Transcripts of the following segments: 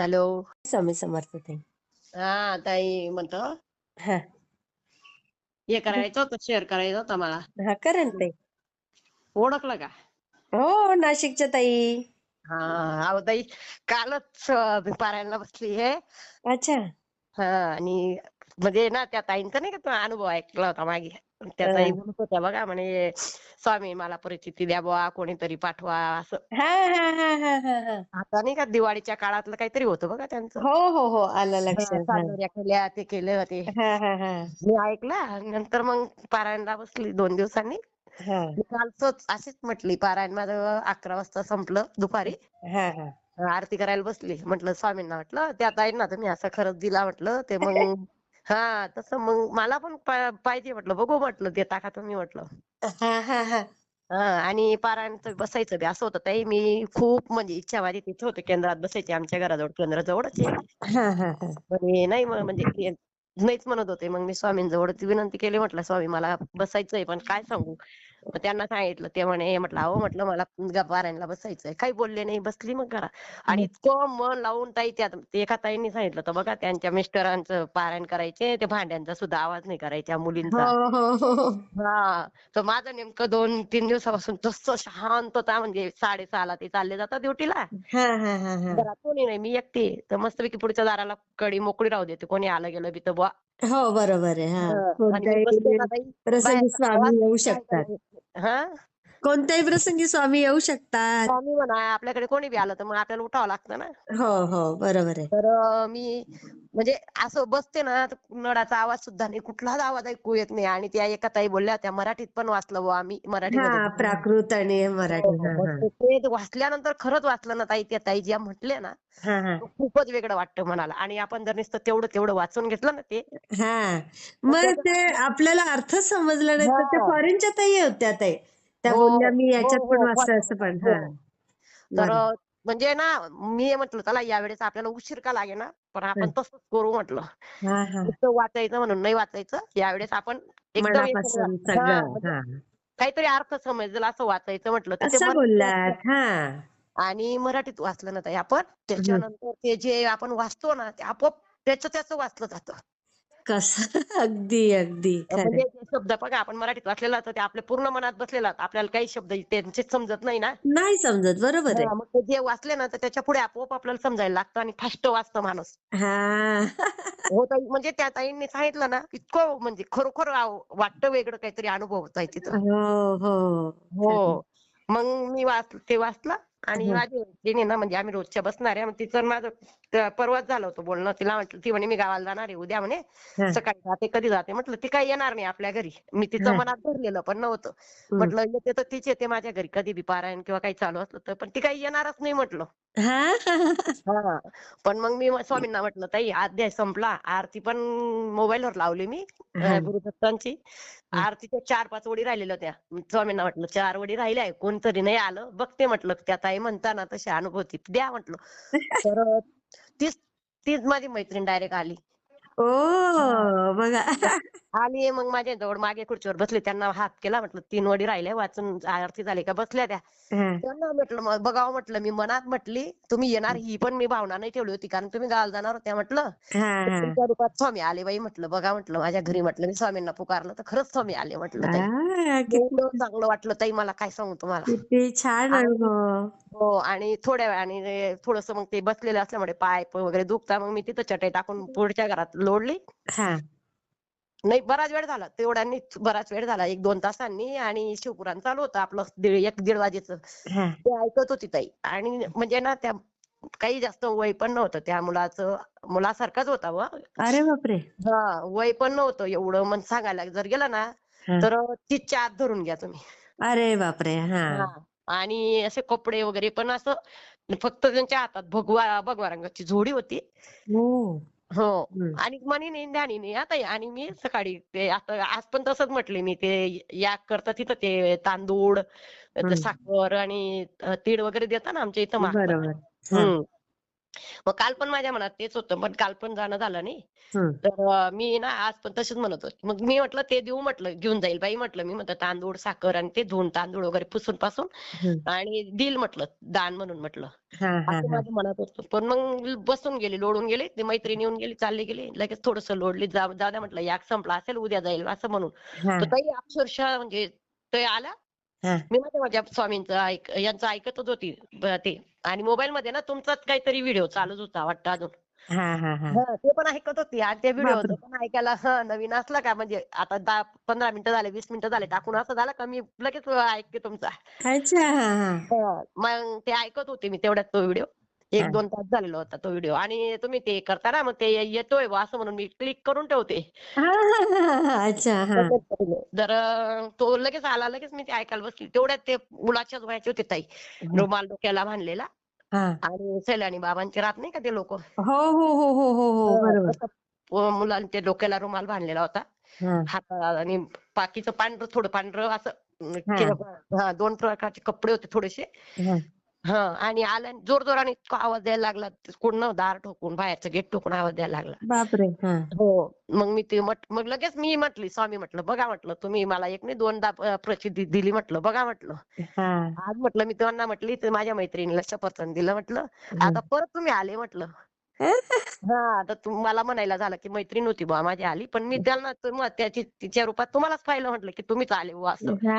Hello. Swami Samarth ताई. हा ताई म्हणतो. हा. हे करायचं होतं शेअर करायचं होतं मला. हा करा ना ताई. ओळखलं का? हो नाशिकच्या ताई. हा अहो ताई कालच अं, पारायणला बसली आहे अच्छा. हा आणि म्हणजे ना त्या ताईंचा नाही का तो अनुभव ऐकला होता मागे. त्या ताई हा. म्हणत होत्या बघा म्हणे स्वामी मला परिस्थिती द्या बुवा कोणीतरी पाठवा असं. हा हा हा हा हा हा. आता नाही का दिवाळीच्या काळातलं काहीतरी होतं बघा त्यांचं. हो हो हो आलं लक्षात हा. चांदोऱ्या केल्या ते केलं हा हा हा. मी ऐकलं नंतर मग पारायणला बसली दोन दिवसांनी. हा. मी कालचंच अशीच म्हटली पारायण माझं अकरा वाजता संपलं दुपारी. हा हा. आरती करायला बसली. म्हटलं स्वामींना म्हटलं त्या ताईंना तुम्ही असं खरंच दिला म्हटलं ते मग हा तसं मग मला पण पा- पाहिजे म्हटलं. बघू म्हटलं देता का तुम्ही म्हटलं. हा हा हा. हा आणि पारायणचं बसायचं बी. असं होतं ताई मी खूप म्हणजे इच्छा माझी तिथे होते केंद्रात बसायची आमच्या घराजवळ केंद्र जवळच आहे. हा हा हा. पण नाही मग म्हणजे ते नाहीच म्हणत होते. मग मी स्वामींजवळ ती विनंती केली म्हटलं स्वामी मला बसायचंय पण काय सांगू? मग त्यांना सांगितलं ते म्हणे म्हटलं अहो म्हटलं मला पारायणला बसायचंय. काही बोलले नाही बसली मग घरा आणि इतकं मन लावून ताई त्या ते एका ताईंनी सांगितलं तर बघा त्यांच्या मिस्टरांचं पारायण करायचे ते भांड्यांचा सुद्धा आवाज नाही करायच्या हो मुलींचा. हो हो हो. तर माझं नेमकं दोन तीन दिवसापासून तसं शांतता म्हणजे साडेसहाला ते चालले जातात ड्युटीला. कोणी नाही मी एकटी. तर मस्तपैकी पुढच्या दाराला कडी मोकळी राहू देते कोणी आलं गेलं बी तर बुवा. हो बरोबर आहे. हा. कोणत्याही प्रसंगी स्वामी येऊ शकतात? हा? कोणत्याही प्रसंगी स्वामी येऊ शकतात. स्वामी म्हणा आपल्याकडे कोणी बी आलं तर मग आपल्याला उठावं लागतं ना. हो हो बरोबर आहे. तर अं, मी म्हणजे असं बसते ना तर नळाचा आवाज सुद्धा नाही कुठलाच आवाज ऐकू येत नाही. आणि त्या एका ताई बोलल्या त्या मराठीत पण वाचलं बुवा आम्ही मराठीमध्ये. हा प्राकृत आणि मराठी हो. हा. हा ते ते वाचल्यानंतर खरंच वाचलं ना ताई त्या ताई ज्या म्हटल्या ना हा हा. खूपच वेगळं वाटतं मनाला आणि आपण जर नुसतं तेवढं तेवढं वाचून घेतलं ना ते हा. मग ते आपल्याला अर्थ समजला नाही तर हा. फॉरेनच्या ताई होत्या ताई. त्या हो, बोलल्या मी हो, याच्यात हो, पण वाचलं असं पण हो. तर. म्हणजे ना मी म्हटलं चला यावेळेस आपल्याला उशीर का लागेना? पण आपण तसंच करू म्हटलं. हा हा. नुसतं वाचायचं म्हणून नाही वाचायचं यावेळेस आपण एकदम एक- मनापासून हा, सगळं म्हणजे हा. काहीतरी अर्थ समजेल असं वाचायचं म्हटलं तर ते असं मराठीत बोललात हा. वाचलं. आणि मराठीत वाचलं ना ताई आपण त्याच्यानंतर ते जे आपण वाचतो ना ते आपोआप त्याचं त्याचं वाचलं जातं. कसं? अगदी अगदी. खरं म्हणजे ते शब्द बघा आपण मराठीत वाचलेला तर ते आपल्या पूर्ण मनात बसलेला आपल्याला काही शब्द त्यांचे समजत नाही ना. नाही समजत बरोबर आहे. हा, मग ते जे वाचले ना तर त्याच्या पुढे आपोआप आपल्याला समजायला लागतं आणि फास्ट वाचतं माणूस. हा. हो ताई म्हणजे त्या ताईंनी सांगितलं ना इतकं म्हणजे खरोखर आव- वाटतं वेगळं काहीतरी अनुभव होताय तिथं. हो हो. हो. मग मी वाच ते वाचलं. आणि. माझी मैत्रीण ना म्हणजे आम्ही रोजच्या बसणार आहे. तिचं माझं त- परवाच झालं होतं बोलणं. तिला म्हटलं ती म्हणे मी गावाला जाणार आहे उद्या म्हणे हं. सकाळी जाते कधी जाते? म्हटलं ती काही येणार नाही आपल्या घरी. मी तिचं हं. मनात धरलेलं पण नव्हतं. म्हटलं येते तर तीच येते माझ्या घरी. कधी बी पारायण किंवा काही चालू असलं तर. पण ती काही येणारच नाही म्हटलं. हा. हा. पण मग मी स्वामींना म्हटलं ताई अध्याय संपला. आरती पण मोबाईलवर लावली मी हा. गुरुदत्तांची. हं. आरतीच्या चार पाच ओळी राहिलेल्या होत्या. स्वामींना म्हटलं चार ओळी राहिल्या आहे. कोणतरी नाही आलं. बघते म्हटलं त्या ताई म्हणताना तशी अनुभूती. द्या म्हटलं. तर तीच तीच माझी मैत्रीण डायरेक्ट आली. ओ बघा. आली मग माझ्या जवळ मागे खुर्चीवर बसले त्यांना हात केला म्हटलं तीन वडी राहिल्या वाचून आरती झाली का बसल्या त्या. हा. त्यांना म्हटलं मग बघावं म्हटलं मी मनात म्हटली तुम्ही येणार ही. पण मी भावना नाही ठेवली होती कारण तुम्ही गावाला जाणार होत्या म्हटलं. हा हा. तुमच्या रूपात स्वामी आले बाई म्हटलं बघा म्हटलं माझ्या घरी म्हटलं मी स्वामींना पुकारलं तर खरंच स्वामी आले म्हटलं ताई. आ, किती एवढं चांगलं वाटलं ताई मला काय सांगू तुम्हाला. किती छान आणि- अनुभव. हो आणि थोड्या वेळाने थोडस मग ते बसलेले असल्यामुळे पाय प- वगैरे दुखता मग मी तिथं चटई टाकून पुढच्या घरात लोळली हा. नाही बराच वेळ झाला. तेवढ्यांनी बराच वेळ झाला. एक दोन तासांनी आणि शिवपुराण चालू होतं आपलं दीड एक दीड वाजेचं. हा. ते ऐकत होती ताई. आणि म्हणजे ना त्या काही जास्त वय पण नव्हतं. त्या मुलाचं मुलासारखाच होता व. अरे बापरे. हा वय पण नव्हतं एवढं. मग सांगायला जर गेलं ना हा. तर तिच्या आत धरून घ्या तुम्ही. अरे बापरे. हा. हा. आणि असे कपडे वगैरे पण असं फक्त त्यांच्या हातात भगवा भगवा रंगाची जोडी होती. हो. आणि मनी नाही ध्यानी नाही आता आणि मी सकाळी ते आता आज पण तसंच म्हटले मी ते याक करता तिथं ते तांदूळ. साखर आणि तीळ वगैरे देता ना आमच्या इथं. हम्म मग काल पण माझ्या मनात तेच होतं पण काल पण जाणं झालं नाही. तर मी ना आज पण तसंच म्हणत होते. मग मी म्हटलं ते देऊ म्हटलं घेऊन जाईल. बाई म्हटलं मी म्हटलं तांदूळ साखर आणि ते धुवून तांदूळ वगैरे पुसून पासून. आणि देईल म्हटलं दान म्हणून म्हटलं. असं माझ्या मनात होतं. पण मग बसून गेली लोळून गेली ती मैत्रीण येऊन गेली चालली गेली लगेच थोडस लोडली जाऊ द्या म्हटलं याक संपला असेल उद्या जाईल असं म्हणून. तर ताई अक्षरशः म्हणजे ते आल्या हा मी माझ्या माझ्या स्वामींचं ऐक यांचं ऐकतच होती ते. आणि मोबाईल मध्ये ना तुमचाच काहीतरी व्हिडिओ चालूच होता वाटतं अजून. हा हा हा. हा, ते पण ऐकत होती आणि त्या व्हिडिओचं बापरे. पण ऐकायला हा, नवीन असलं का? म्हणजे आता दहा पंधरा मिनिटं झाले वीस मिनिटं झाले टाकून असं झालं का? मी लगेच ऐकते तुमचा. मग ते ऐकत होते मी तेवढ्यात तो व्हिडिओ. एक. दोन तास झालेला होता तो व्हिडिओ. आणि तुम्ही ते करता ना मग ते येतोय बुवा असं म्हणून मी क्लिक करून ठेवते. हा. अच्छा हा. तर अं, तो लगेच आला लगेच मी ते ऐकायला बसली. तेवढ्यात ते मुलाच्याच वयाचे होते ताई. रुमाल डोक्याला बांधलेला. हा. आणि सैलानी बाबांचे राहत नाही का ते लोक? हो हो हो हो हो हो बरोबर. मुलांच्या डोक्याला रुमाल बांधलेला होता. हा. हातात आणि बाकीचं पांढरं थोडं पांढरं असं अं, हा. केलं. हा दोन प्रकारचे कपडे होते थोडेसे. हा. हा आणि आला जोर जोराने इतका आवाज द्यायला लागला कोण दार ठोकून बाहेरचं गेट ठोकून आवाज द्यायला लागला. बापरे हा. हो मग मी ते म्हट मग लगेच मी म्हटली स्वामी म्हटलं बघा म्हटलं तुम्ही मला एक नाही दोनदा अं, प्रचिती दिली म्हटलं बघा म्हटलं. हा. आज म्हटलं मी त्यांना म्हटली तर माझ्या मैत्रिणीला सफरचंद दिलं म्हटलं आता परत तुम्ही आले म्हटलं. हा आता तुम्हाला म्हणायला झालं की मैत्रीण होती बुवा माझी आली पण मी त्यांना तुम- त्याची तिच्या रूपात तुम्हालाच पाहिलं म्हटलं की तुम्हीच आले बुवा असं. हा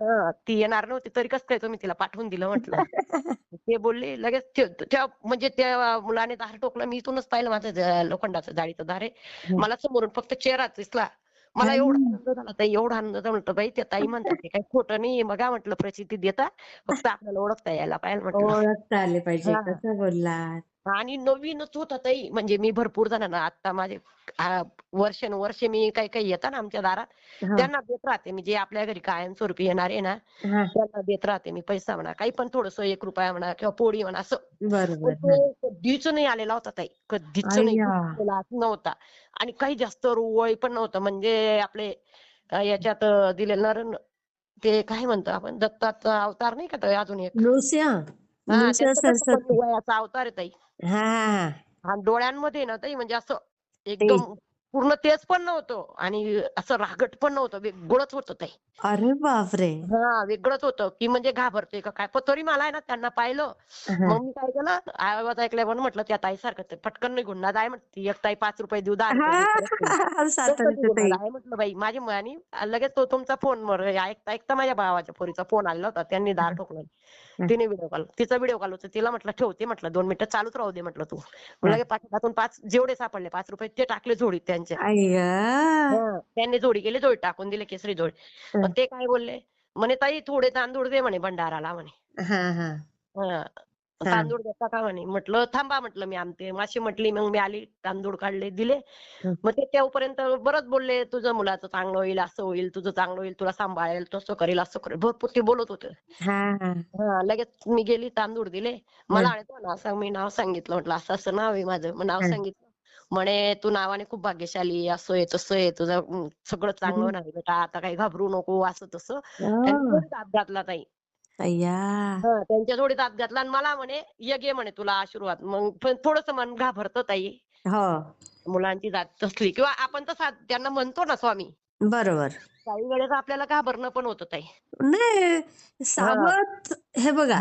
हा ती येणार नव्हती तरी कसं काय तुम्ही तिला पाठवून दिलं म्हटलं. ते बोलले लगेच ते- त्या म्हणजे त्या मुलाने दार टोकलं मी इथूनच पाहिलं माझं ज- लोखंडाचं जाळीचं दार आहे. मला समोरून फक्त चेहरा दिसला. मला एवढा आनंद झाला ताई एवढा आनंद झाला. म्हटलं बाई त्या ताई म्हणतात ते काही खोटं नाही बघा म्हटलं प्रचिती देता फक्त आपल्याला ओळखता यायला पाहिजे म्हटलं. ओळखता आले पाहिजे हा. कसं बोललात? आणि नवीनच होता ताई. म्हणजे मी भरपूर जणांना आता माझे वर्षानुवर्षे मी काही काही येतात ना आमच्या दारात त्यांना देत राहते. मी जे आपल्या घरी कायमस्वरूपी येणार आहे ना हा. त्यांना देत राहते मी पैसा म्हणा काही पण थोडस एक रुपया म्हणा किंवा पोळी म्हणा असं. कधीच नाही आलेला होता ताई. कधीच नाही नव्हता. आणि काही जास्त वय पण नव्हतं. म्हणजे आपले याच्यात अ, दिलेलं नर ते काय म्हणतो आपण दत्ताचा अवतार नाही का तो अजून एक? वयाचा अवतार आहे ताई. हा. हा आणि डोळ्यांमध्ये ना ताई म्हणजे असं एकदम पूर्ण तेज पण नव्हतं आणि असं रागट पण नव्हतं वेगळंच होतं ताई. अरे बापरे! हा वेगळंच होतं. की म्हणजे घाबरते का काय? पण तरी मला आहे ना त्यांना पाहिलं. हा. मग मी काय केलं? आवाज ऐकल्यावर म्हटलं त्या ताई सारखं पटकन निघून ना जाय म्हटली. एक ताई पाच रुपये देऊ दहा रुपये देऊ, परत देऊ. हा तसं सातारचं निघून ताई. ना जाय म्हटलं बाई माझी आणि लगेच तो तुमचा फोन ऐकता ऐकता माझ्या भावाच्या पोरीचा फोन आला होता. त्यांनी दार ठोकलं. तिने व्हिडिओ कॉल तिचा व्हिडिओ कॉल होता. तिला म्हटलं ठेवते म्हटलं दोन मिनिटं चालूच राहू दे म्हटलं तू. लगेच पाठीमागून पाच जेवढे सापडले पाच रुपये ते टाकले जोडीत त्यांच्या त्यांनी जोडी केली जोडी टाकून दिले केसरी जोडी. मग ते काय बोलले? म्हणे ताई थोडे तांदूळ दे म्हणे भंडाराला म्हणे. तांदूळ देता का म्हणे. म्हटलं थांबा म्हटलं मी आणते. माशी म्हटली मग मी आली तांदूळ काढले दिले. मग ते तेव्हापर्यंत बरंच बोलले तुझं मुलाचं चांगलं होईल असं होईल तुझं चांगलं होईल तुला सांभाळेल तसं करेल असं करेल. भरपूर ते बोलत होते. लगेच मी गेली तांदूळ दिले. मला म्हणे तो नाव सांग मी नाव सांगितलं. म्हटलं असं असं नाव आहे माझं. मग नाव. सांगितलं. म्हणे तू नावाने खूप भाग्यशाली असं आहे तसं आहे तुझं सगळं चांगलं होणार आहे बेटा. आता काही घाबरू नको असं तसं. त्यांनी अं, जोडीत हात घातला ताई. अय्या. हा त्यांच्या जोडीत हात घातला आणि मला म्हणे ये घे म्हणे तुला आशीर्वाद. मग पण थोडस मन घाबरतं ताई. हो. मुलांची जात असली किंवा आपण तसा त्यांना म्हणतो ना स्वामी. बरोबर. काही वेळेस आपल्याला घाबरणं पण होतं ताई. नाही सावध हे. बघा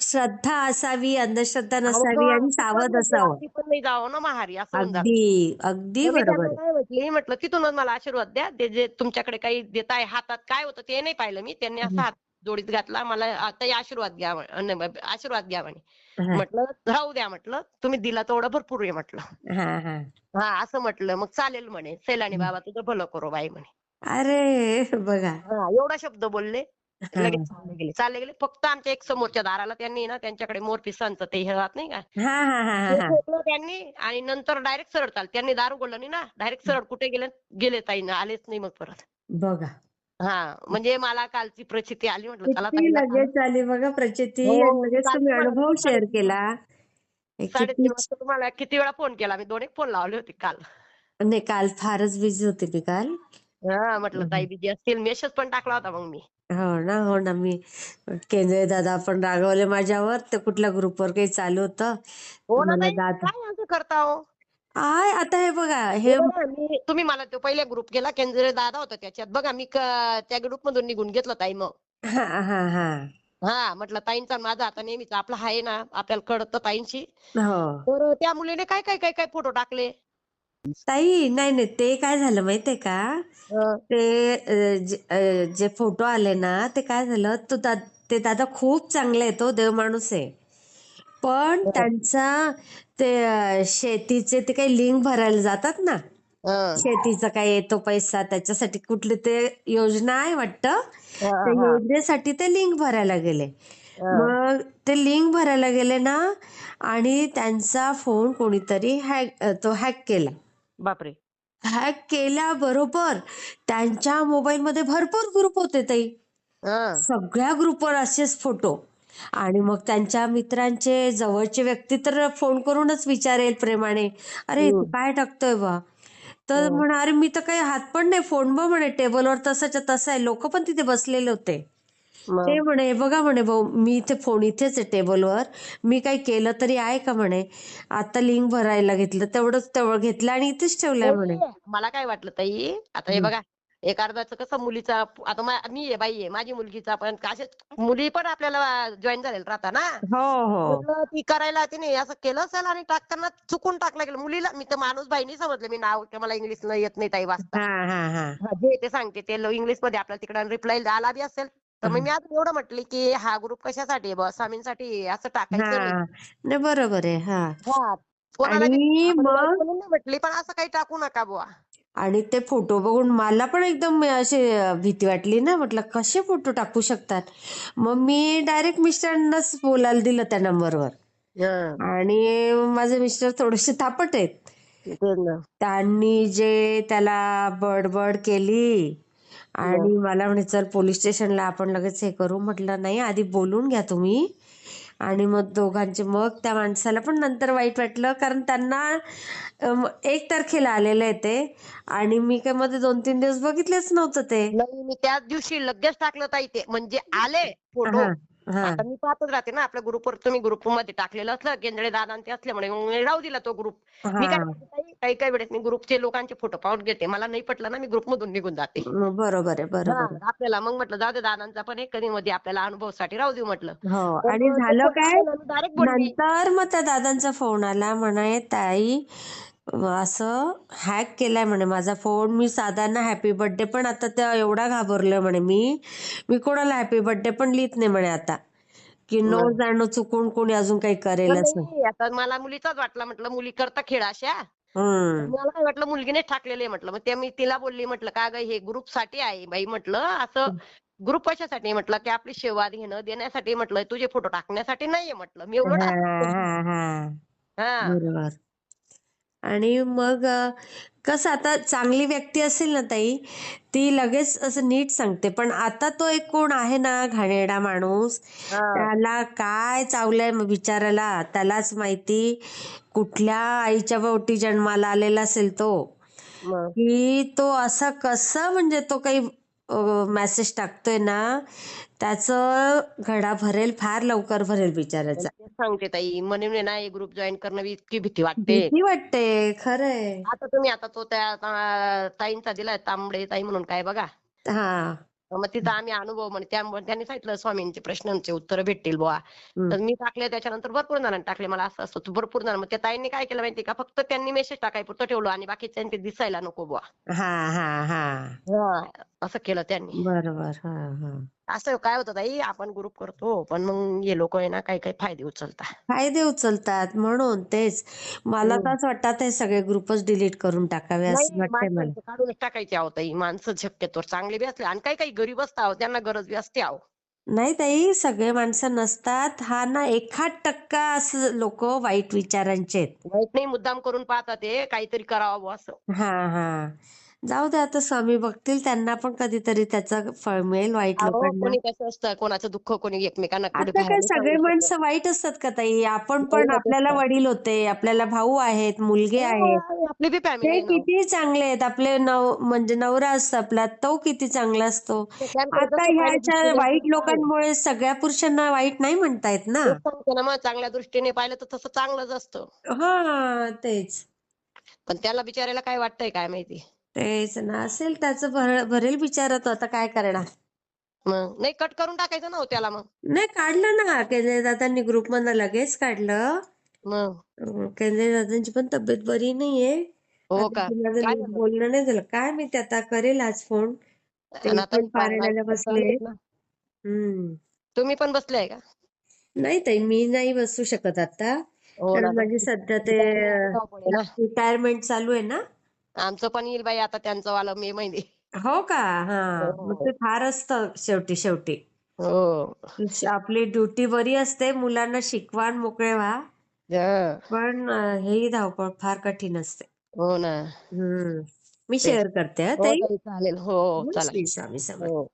श्रद्धा असावी अंधश्रद्धा नसावी आणि सावध असावं. पण नाही जावं ना माहारी असं होऊन जातं. अगदी मी बरोबर. काय म्हटली म्हटलं तिथूनच मला आशीर्वाद द्या. ते जे तुमच्याकडे काही देत आहे हातात काय होतं ते नाही पाहिलं मी. त्यांनी असा हात जोडीत घातला मला आता आशीर्वाद घ्या आशीर्वाद घ्या म्हणे. म्हटलं राहू द्या म्हटलं तुम्ही दिला तेवढं भरपूर आहे म्हटलं. हा असं म्हटलं मग चालेल म्हणे. सैलानी बाबा तुझं भलं करो बाई म्हणे. अरे बघा. हा एवढा शब्द बोलले. लगेच चालले गेले. चालले गेले. फक्त आमच्या एक समोरच्या दाराला त्यांनी ना त्यांच्याकडे मोर पिसांचं ते हे राहत नाही का? त्यांनी आणि नंतर डायरेक्ट सरळ चाल त्यांनी दार उघडलं नाही ना डायरेक्ट सरळ कुठे गेले गेले ताई आलेच नाही मग परत. बघा. हा म्हणजे मला कालची प्रचिती आली म्हटलं चला किती ताईला लगेच आली बघा प्रचिती हो, लगेच तुम्ही अनुभव शेअर केला. हे साडेतीन किती वाजता तुम्हाला किती वेळा फोन केला? मी दोन एक फोन लावले होते काल. नाही काल फारच बिझी होते मी काल. हा म्हटलं ताई. बिझी असतील. मेसेज पण टाकला होता मग मी. हो ना हो ना मी केंद्रे दादा पण रागवले माझ्यावर. ते कुठल्या ग्रुपवर काही चालू होतं? हो ना मला ताई. दादा काय असं करता हो? आता हे बघा हे हे मी तुम्ही मला तो पहिले ग्रुप केला केंद्रे दादा होता त्याच्यात. बघा मी क- त्या ग्रुप मधून निघून घेतलं ताई मग. हा हा हा. हा म्हटलं ताईंचा आणि माझा आता नेहमीच आपला आहे ना आपल्याला कळतं ताईंशी. हो. तर त्या मुलीने काय काय काय काय फोटो टाकले? ताई नाही नाही ते काय झालं माहितीये का? हं. ते अ, जे अ, जे फोटो आले ना ते काय झालं तो दा, ते दादा खूप चांगले आहेत तो देव माणूस आहे. पण त्यांचा ते शेतीचे ते काही लिंक भरायला जातात ना. हं. शेतीचा काय येतो पैसा त्याच्यासाठी कुठली ते योजना आहे वाटतं. हा, त्या हा, योजनेसाठी ते लिंक भरायला गेले. हा. मग ते लिंक भरायला गेले ना आणि त्यांचा फोन कोणीतरी हॅक तो हॅक केला. बापरे. हॅक केल्याबरोबर त्यांच्या मोबाईलमध्ये भरपूर ग्रुप होते ताई. हं. सगळ्या ग्रुपवर असेच फोटो. आणि मग त्यांच्या मित्रांचे जवळचे व्यक्ती तर फोन करूनच विचारेल प्रेमाने अरे तू हम्म. काय टाकतोय बा तर हं. म्हणा अरे मी तर काही हात पण नाही फोन बघ म्हणे टेबलवर तसाच्या तसा आहे लोक पण तिथे बसलेले होते मग ते म्हणे बघा म्हणे भाऊ मी इथे फोन इथेच आहे टेबलवर मी काही केलं तरी आहे का म्हणे आता लिंक भरायला घेतलं तेवढंच तेवढं घेतलं आणि इथेच ठेवलंय म्हणे नाही, मला काय वाटलं ताई आता हे हं. बघा एक अर्धाचं कसं मुलीचा आता मा- मी आहे बाई आहे माझी मुलगीचा पण असे मुली पण आपल्याला जॉईन झालेल्या राहता ना. हो हो. म्हटलं ती करायला तिने असं केलं असेल आणि टाकताना चुकून टाकलं गेलं. मुलीला मी तर माणूस बाईनी समजलं मी नाव की मला इंग्लिश येत नाही ताई वाचता. हा हा हा. हा, जे ते सांगते ते इंग्लिशमध्ये आपल्याला तिकडे रिप्लाय आला बी असेल. तर मग मी आता एवढं म्हटले की हा ग्रुप कशासाठी आहे बा स्वामींसाठी आहे, असं टाकायचं नाही. हा नाही बरोबर आहे हा. हा कोणाला बी आणि आपण वाईट मग? म्हणून नाही म्हटली पण असं काही टाकू नका बुवा. आणि ते फोटो बघून मला पण एकदम अशी भीती वाटली ना. म्हटलं कसे फोटो टाकू शकतात? मग मी डायरेक्ट मिस्टरांनाच बोलायला दिलं त्या नंबरवर. आणि माझे मिस्टर थोडेसे तापट आहेत. त्यांनी जे त्याला बडबड केली आणि मला म्हणे चल पोलीस स्टेशनला आपण लगेच हे करू. म्हटलं नाही आधी बोलून घ्या तुम्ही. आणि मग दोघांचे मग त्या माणसाला पण नंतर वाईट वाटलं. कारण त्यांना एक तारखेला आलेले ते. आणि मी काय मध्ये दोन तीन दिवस बघितलेच नव्हतं ते. नाही मी त्याच दिवशी लगेच टाकलं ताई ते. म्हणजे आले फोटो. आता मी पाहतच राहते ना आपल्या ग्रुपवर तुम्ही ग्रुपमध्ये टाकलेलं असलं केंद्रे दादा ते असल्यामुळे मग मी राहू दिला तो ग्रुप मी काय करते ताई, काही काही वेळेस मी ग्रुपचे लोकांचे फोटो पाहून घेते. मला नाही पटलं ना मी ग्रुप मधून निघून जाते. बरोबर आहे बरोबर हा, आपल्याला मग म्हटलं जाऊ दे दादांचा पण एक कधी मध्ये आपल्याला अनुभवासाठी राहू देऊ म्हटलं. हो आणि झालं काय? डायरेक्ट बोलली. नंतर मग त्या दादांचा फोन आला म्हणे ताई असं हॅक केलाय म्हणे माझा फोन मी साधारण हॅपी बर्थडे पण आता त्या एवढा घाबरलोय म्हणे मी. मी कोणाला हॅपी बर्थडे पण लिहित नाही म्हणे आता. की नो. जाणं चुकून कोणी अजून काही करेल असं नाही. आता मला मुलीचाच वाटला म्हटलं मुली करता खेळ अशा. हम्म. मला काय वाटलं मुलगीनेच टाकलेले म्हटलं. मग ते मी तिला बोलली म्हटलं का ग हे ग्रुपसाठी आहे बाई म्हटलं. असं ग्रुप कशासाठी आहे म्हटलं की आपली सेवा घेणं देण्यासाठी म्हटलं तुझे फोटो टाकण्यासाठी नाहीये म्हटलं. मी एवढं हा. हा हा. हा. बरोबर. आणि मग कसं आता चांगली व्यक्ती असेल ना ताई ती लगेच असं नीट सांगते. पण आता तो एक कोण आहे ना घाणेरडा माणूस. त्याला काय चावलंय मग बिचाराला त्यालाच माहिती कुठल्या आईच्या पोटी जन्माला आलेला असेल तो. की तो असा कसा म्हणजे तो काही मेसेज टाकतोय ना त्याचं घडा भरेल फार लवकर भरेल बिचाराचा तेच सांगते ताई म्हणून आहे ना ग्रुप जॉईन करणं बी इतकी भीती वाटते. भीती वाटते खरंय. आता तुम्ही आता तो त्या ताईंचा दिलाय तांबडे ताई म्हणून काय बघा. हा. मग तिथं आम्ही अनुभव म्हणे त्यामुळे त्यांनी सांगितलं स्वामींचे प्रश्नांचे उत्तर भेटतील बुवा. हम्म. तर मी टाकले त्याच्यानंतर भरपूर जणांनी टाकले मला असं असं भरपूर जण मग त्या ताईंनी काय केलं माहिती का फक्त त्यांनी मेसेज टाकायपुरतं ठेवलं आणि बाकीच्यांचे दिसायला नको बुवा. हा हा हा. हा, असं केलं त्यांनी. बरोबर. हा हा. असं काय होतं ताई आपण ग्रुप करतो पण मग हे लोक आहे ना काही काही फायदे उचलतात. फायदे उचलतात म्हणून तेच. मला हम्म. तर असं वाटतं हे सगळे ग्रुपच डिलीट करून टाकावे नाही असं वाटतंय मला. माणसांचे काढूनच टाकायचे आहो ताई माणसं शक्यतो चांगले बी असले आणि काही काही गरीब असतात त्यांना गरज बी असते आहो. नाही ताई सगळे माणसं नसतात. हा ना एखाद टक्का असं लोक वाईट विचारांचे आहेत. वाईट नाही मुद्दाम करून पाहतात ते काहीतरी करावं बुवा असं. हा हा. जाऊ दे आता स्वामी बघतील त्यांना पण कधीतरी त्याचं फळ मिळेल वाईट अहो लोकांना. कोणी कसं असतं कोणाचं दुःख कोणी एकमेकांना कुठे आता बाहेर काय नाही सगळे सांगू शकत माणसं वाईट असतात का ताई? आपण नाही पण होत आपल्याला असतं वडील होते आपल्याला भाऊ आहेत मुलगे हो, आहेत. आणि आपली बी फॅमिली ते आहे ना. हो. किती चांगले आहेत. आपले नव म्हणजे नवरा असतो आपला तो किती चांगला असतो. आता ह्याच्या दृष्टीने वाईट पाहिलं. लोकांमुळे सगळ्या पुरुषांना वाईट नाही म्हणतायत ना. तेच सांगते ना मग चांगल्या दृष्टीने पाहिलं तर तसं चांगलंच असतं. हा तेच. पण त्याला बिचारायला काय वाटतंय काय माहिती? तेच ना. असेल त्याचं भर भरेल बिचारा तो. आता काय करणार? मग. नाही कट करून टाकायचं ना हो त्याला मग. नाही काढलं ना. केंद्रे दादांनी ग्रुप मधनं लगेच काढलं. मग. अं, केंद्रे दादांची पण तब्येत बरी नाहीये. हो आता का? माझं काय नीट झालं? बोलणं नाही झालं. काय माहिती आता करेल आज फोन ते आणि आता पण पा- पारायणाला बायका बसले. चाललेत ना. हम्म. तुम्ही पण बसले का? नाही ताई मी नाही बसू शकत आता. हो ना माझी सध्या ते धावपळ आहे ना. रिटायरमेंट चालू आहे ना. आमचं पण येईल बाई आता त्यांचं वालं मे महिने. हो का? हा. हो. मग ते फार असतं शेवटी शेवटी. हो. आपली ड्युटी बरी असते मुलांना शिकवा आणि मोकळे व्हा. हा. पण अं, ही धावपळ फार कठीण असते. हो ना. हम्म. मी. शेअर करते हा हो ताई? ताई, चालेल. हो चला. स्वामी समर्थ हो.